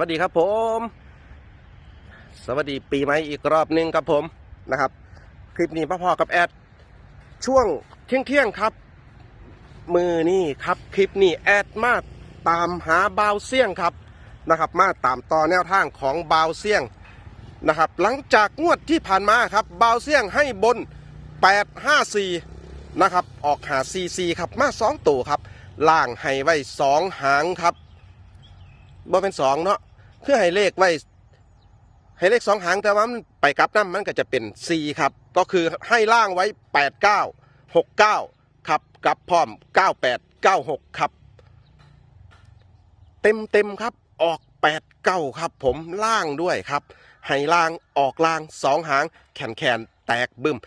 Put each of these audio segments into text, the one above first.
วัสดีครับผม สวัสดีปีใหม่อีกรอบหนึ่งครับผมนะครับ คลิปนี้พ่อๆกับแอด ช่วงเที่ยงเที่ยงครับ มือนี่ครับคลิปนี้แอดมาตามหาบาวเสี่ยงครับนะครับ มาตามต่อแนวทางของบาวเสี่ยงนะครับ หลังจากงวดที่ผ่านมาครับบาวเสี่ยงให้บน 854นะครับออกหา CC ครับมาสองตัวครับล่างให้ไว้สองหางครับบ่เป็นสองเนาะ คือให้เลขไว้ให้เลขสองหางแต่ว่ามันไปกลับน้ำมันก็จะเป็น 4 ครับ ก็คือให้ล่างไว้ 8 9 6 9 ครับกลับพร้อม 98 96 ครับ เต็มเต็มครับออก 8 9 ครับ ผมล่างด้วยครับ ให้ล่างออกล่างสองหาง แขนแขนแตกบึ้ม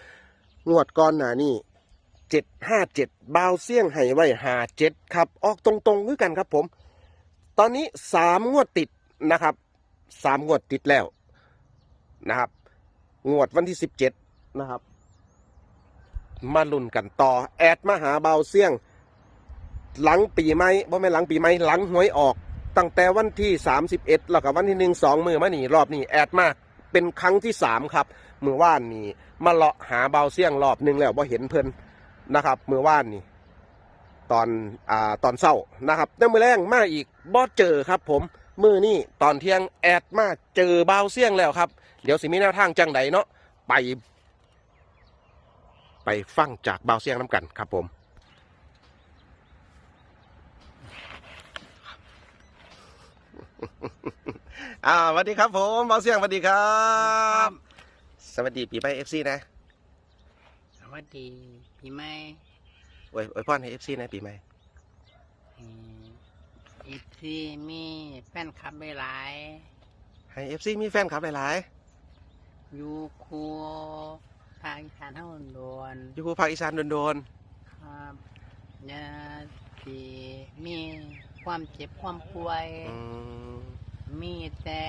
งวดก้อนหนานี่เจ็ดห้าเจ็ดบาวเสี่ยงให้ไว้หาเจ็ดครับ ออกตรงๆด้วยกันครับผม ตอนนี้สามงวดติด นะครับสามงวดติดแล้วนะครับ งวดวันที่สิบเจ็ดนะครับ มาลุ้นกันต่อ แอดมาหาเบาเสี่ยง หลังปีใหม่บ่แม่หลังปีใหม่หลังหวยออก ตั้งแต่วันที่สามสิบเอ็ดแล้วก็วันที่หนึ่งสองมือมานี่รอบนี้แอดมาเป็นครั้งที่สามครับเมื่อว่านนี่มาเลาะหาเบาเสี่ยงรอบหนึ่งแล้วบ่เห็นเพิ่นนะครับเมื่อวานนี่ตอนอ่าตอนเศร้านะครับแต่มือแรงมาอีกบ่เจอครับผม มือนี่ตอนเที่ยงแอดมาเจอเบาวเสี่ยงแล้วครับ เดี๋ยวสิมีแนวทางจังใดเนาะไป ไปฟังจากเบาวเสี่ยงน้ำกันครับผม อ่าสวัสดีครับผมเบาวเสี่ยงสวัสดีครับ สวัสดีปีใหม่เอฟซีนะสวัสดีปีใหม่อวยอวยพรให้เอฟซีนะปีใหม่ อีกที่มีแฟนคลับหลายให้เอฟซีมีแฟนคลับหลายๆอยู่ครัวภาคอีสานเท่าโดนๆอยู่ภูภาคอีสานโดนครับเนี่ยที่มีความเจ็บความป่วย ๆอืมมีแต่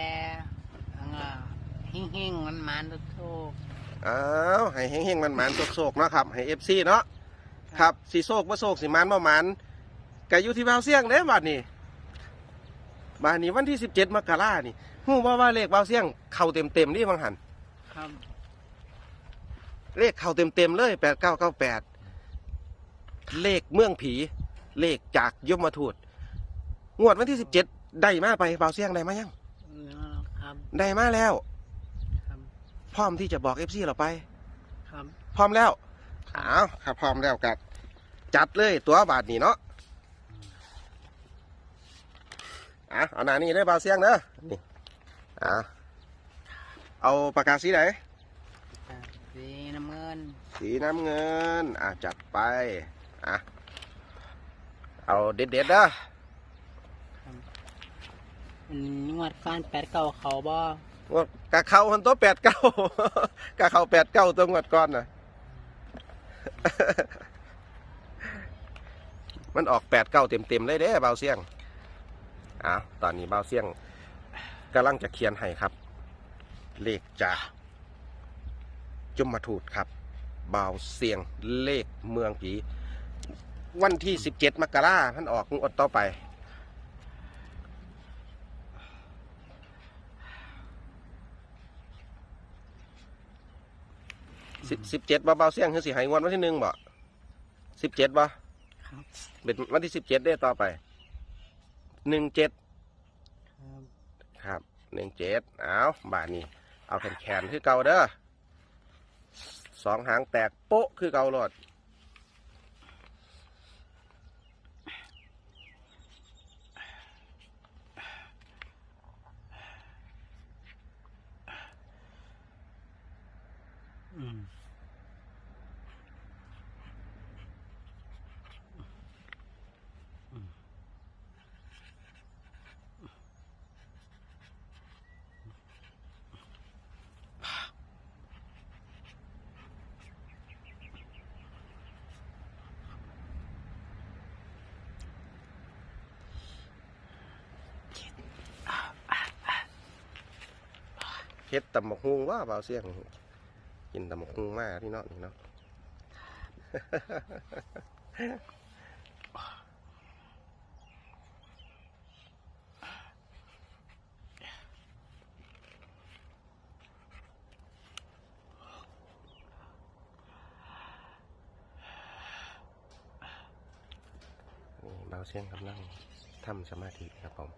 เฮิ่งหิ่งๆมันมันๆทุกอ้าวให้เฮงๆมันมันๆโศกๆเนาะครับให้เอฟซีเนาะครับสีโศกบ่โศกสีมันบ่มันก็อยู่ที่บาวเสียงเด้บัดนี้ บัดนี้วันที่สิบเจ็ดมกรานี่ฮู้ว่าว่าเลขบาวเสียงเข้าเต็มเต็มๆนี่บางหันๆครับ เลขเข้าเต็มเต็มๆเลยแปดเก้าเก้าแปดเลขเมืองผี เลขจากยมทูตงวดวันที่สิบเจ็ดได้มาไปบาวเสียงได้มายังครับ ได้มาแล้ว ครับ พร้อมที่จะบอกเอฟซีเราไป ครับ พร้อมแล้วอ้าวครับพร้อมแล้วกัดจัดเลยตัวบาทนี่เนาะ อะเอาหนานี่ได้บาวเสียงเด้อนี่อะเอาปากกาสีไหนสีน้ำเงิน สีน้ำเงิน อะจัดไป อะ เอาเด็ดๆเด้อนวดก้านแปดเก้าเขาบ่งวดกะเข้าหันตัวแปดเก้ากะเข้าแปดเก้าตัวงวดก่อนน่ะ มันออกแปดเก้าเต็มๆเลยเด้เบาเสียง อะตอนนี้เบาเสียงกำลังจะเขียนให้ครับ เลขจากจุมมาทูดครับเบาเสียงเลขเมืองผี วันที่สิบเจ็ดมกราท่านออกงวดต่อไป สิบสิบเจ็ดบ่เบาเสียงคือสิใหายงวดวันที่หนึ่งบ่สิบเจ็ดบ่ครับเป็นวันที่สิบเจ็ดได้ต่อไป หนึ่งเจ็ดครับครับหนึ่งเจ็ดเอาบาทนี้ เอาแขนแขนคือเก่าเด้อสองหางแตกโป๊ะคือเก่าโลด เฮ็ดตำบักฮวงว่าเบาเสียงกินตำบักฮวงมากพี่น้องนี่เนาะเบาเสียงกำลังทำสมาธิครับผม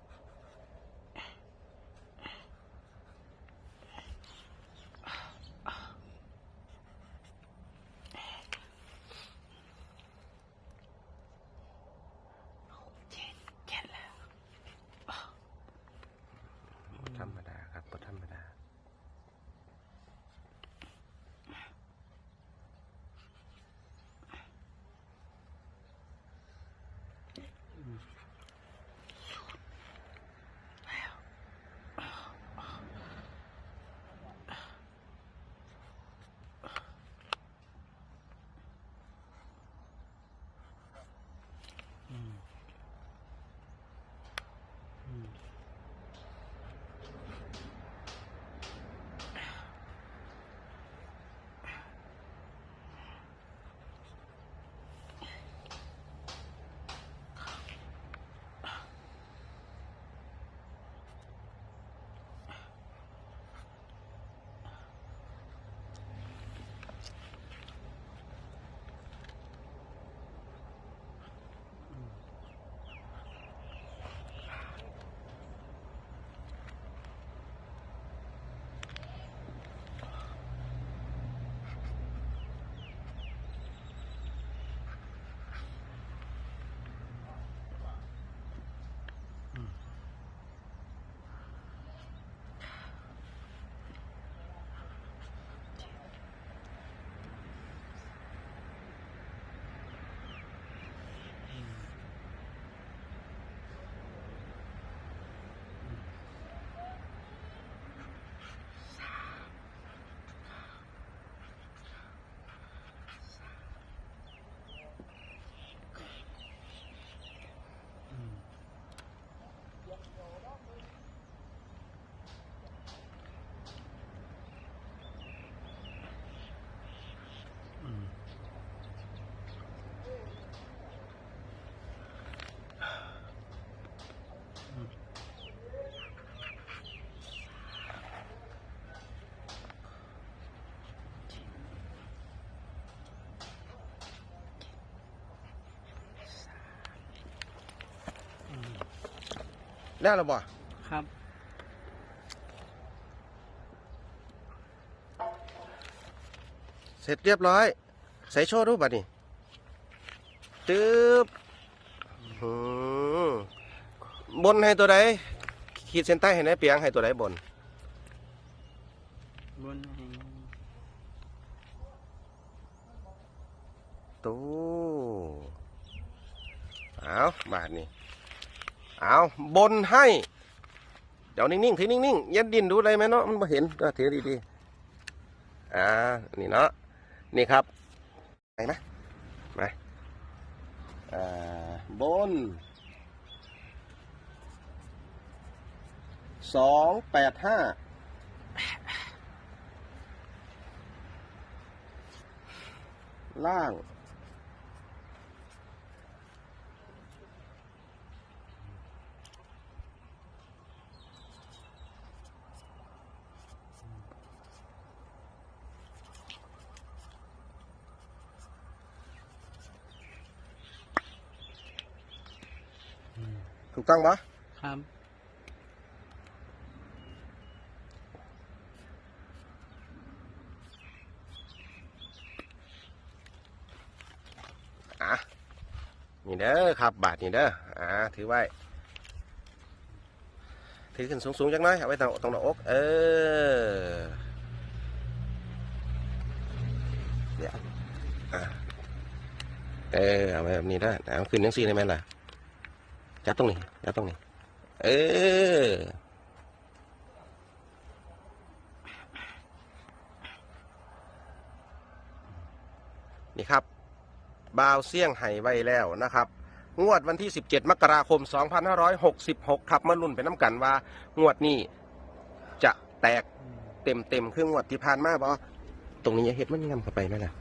แล้วหรอบ่ครับ เสร็จเรียบร้อย ใส่โชว์รูปบัดนี่ตึ๊บหือบนให้ตัวใดขีดเส้นใต้ให้ไหนเปียงให้ตัวใดบน บนให้ตู้เอาบาทนี่ เอาบนให้ เดี๋ยวนิ่งๆถือนิ่งๆยัดดินดูอะไรไหมเนาะมันม่เห็นก็ถือดีๆอ่านี่เนาะนี่ครับไปนะมาอ่าบนสองแปดห้าล่าง ถูกต้องปะครับ อะ นี่เด้อครับ บาทนี่เด้อ อ่า ถือไว้ ถือขึ้นสูงๆจังน้อย เอาไว้ตรงตรงหน้าอก เออเดี๋ยวอะเออ เอาไว้แบบนี้ได้อเอาขึ้นยังสี่ได้ไหมล่ะ จับตรงนี้จับตรงนี้ เออนี่ครับบาวเสี่ยงไห้ไว้แล้วนะครับ งวดวันที่ 17 มกราคม 2566 ครับมาลุ้นไปน้ำกันว่า งวดนี้จะแตกเต็มเต็มๆคืองวดที่ผ่านมาบอตรงนี้ยาเห็นมันงำเข้าไปไหมล่ะ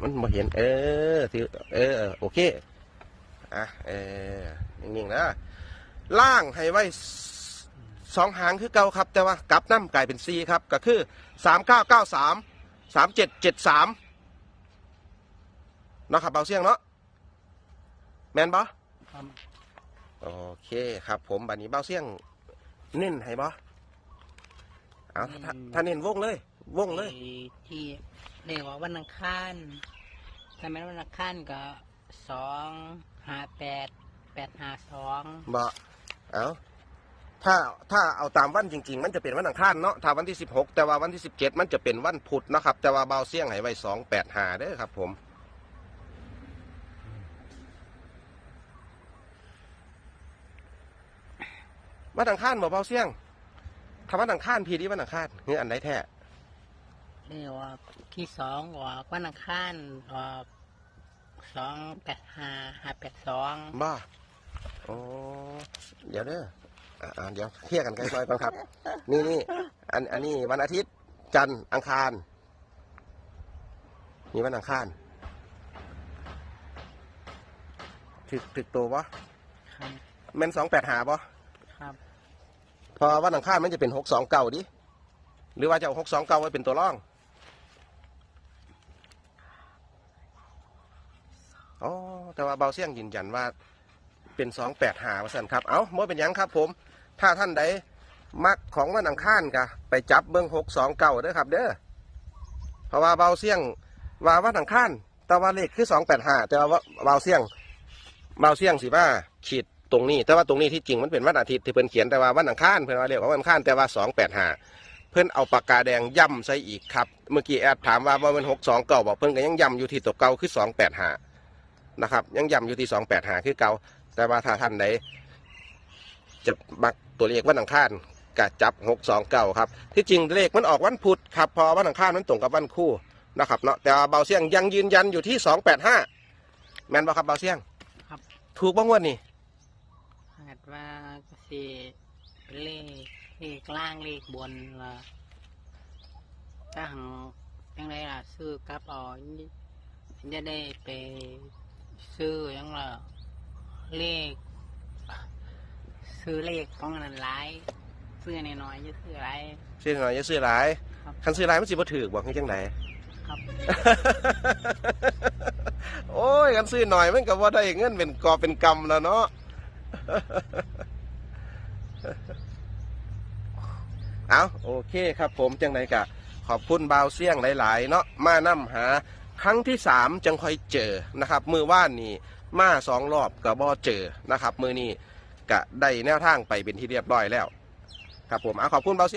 มันมาเห็น เออถือเออ โอเค อะเออนิ่งๆนะล่างให้ไว้สองหางคือเก่าครับ แต่ว่ากลับน้ำกลายเป็นซีครับ ก็คือ3993 3773เนาะครับเบาเสียงเนาะแมนบอครับโอเคครับผมบัดนี้เบ้าเสี่ยงเน้นให้บ่เอาถ้าถ้าเน้นวงเลยวงเลยไอ้ที่เรียกว่าวันอังคารถ้าแม่นวันอังคารก็สอง ห้าแปดแปดห้าสองบ่เอาถ้าถ้าเอาตามวันจริง ๆ มันจะเป็นวันอังคารเนาะถ้าวันที่ 16 แต่ว่าวันที่ 17 มันจะเป็นวันพุธเนาะครับ แต่ว่าเบาเสี่ยงให้ไว้285เด้อครับ ผม วันอังคารบ่เบาเสี่ยงถ้าวันอังคารพี่ดีวันอังคารคืออันไหนแท้เรียกว่าที่สองออกวันอังคารออก สองแปดห้าห้าแปดสองบ้าโอ้เดี๋ยวเด้ออ่าอ่าเดี๋ยวเคลียร์กันไกลๆก่อนครับ นี่นี่อันอันนี้วันอาทิตย์จันทร์อังคารนี่วันอังคารถึกถึกตัวปะครับแม่นสองแปดหาปะครับพอวันอังคารมันจะเป็นหกสองเก่าดิหรือว่าจะเอาหกสองเก่าไว้เป็นตัวร่องอ๋อ แต่ว่าเบาเสี่ยงยืนยันว่าเป็นสองแปดหาว่าสันครับ เอาโมเป็นยังครับผม ถ้าท่านใดมักของวันอังคารกะไปจับเบิ้งหกสองเก่าเด้อครับ เด้อ เพราะว่าเบาเสี่ยงว่าวันอังคารแต่ว่าเลขคือสองแปดหาแต่ว่าเบาเสี่ยงเบาเสี่ยงสิว่าขีดตรงนี้ แต่ว่าตรงนี้ที่จริงมันเป็นวันอาทิตย์ที่เพิ่นเขียนแต่ว่าวันอังคารเพิ่นว่าเรียกว่าวันอังคารแต่ว่าสองแปดหาเพิ่นเอาปากกาแดงย่ำใส่อีกครับ เมื่อกี้แอดถามว่าว่ามันหกสองเก่าบอกเพิ่นก็ยังย่ำอยู่ที่ตัวเก่าคือสองแปดหา นะครับ ยังย่ำอยู่ที่สองแปดห้าคือเก่าแต่ว่าถ้าท่านใดจะมักตัวเลขวันอังคารกะจับหกสองเก่าครับ ที่จริงเลขมันออกวันพุธครับพอวันอังคารมันตรงกับวันคู่นะครับเนาะแต่ว่าเบาเสียงยังยืนยันอยู่ที่สองแปดห้าแม่นบ่ครับเบาเสียงครับ ถูกบ้างวันนี่คาดว่าก็สิเป็นเลขเลขล่างเลขบนละถ้าหังยังไงล่ะซื้อกลับเอาจะได้ไป ซื้อหยังล่ะเลข ซื้อเลขของอันนั้นหลายซื้อน้อยๆจะซื้ออะไรซื้อหน่อยจะซื้อหลายครับคันซื้อหลายมันสิบ่ถือบอกให้จังไหนครับ โอ้ยคันซื้อหน่อยมันก็ว่าได้เงินเป็นกอบเป็นกำแล้วเนาะเอาโอเคครับผมจังไดกะ ขอบคุณบาวเสี่ยงหลาย ๆ เนาะมานํหา ครั้งที่สามจังค่อยเจอนะครับ มือว่านนี่มาสองรอบก็บอเจอนะครับ มือนี้กะได้แนวทางไปเป็นที่เรียบร้อยแล้ว ครับผมเอาขอบคุณบาวเสี่ยง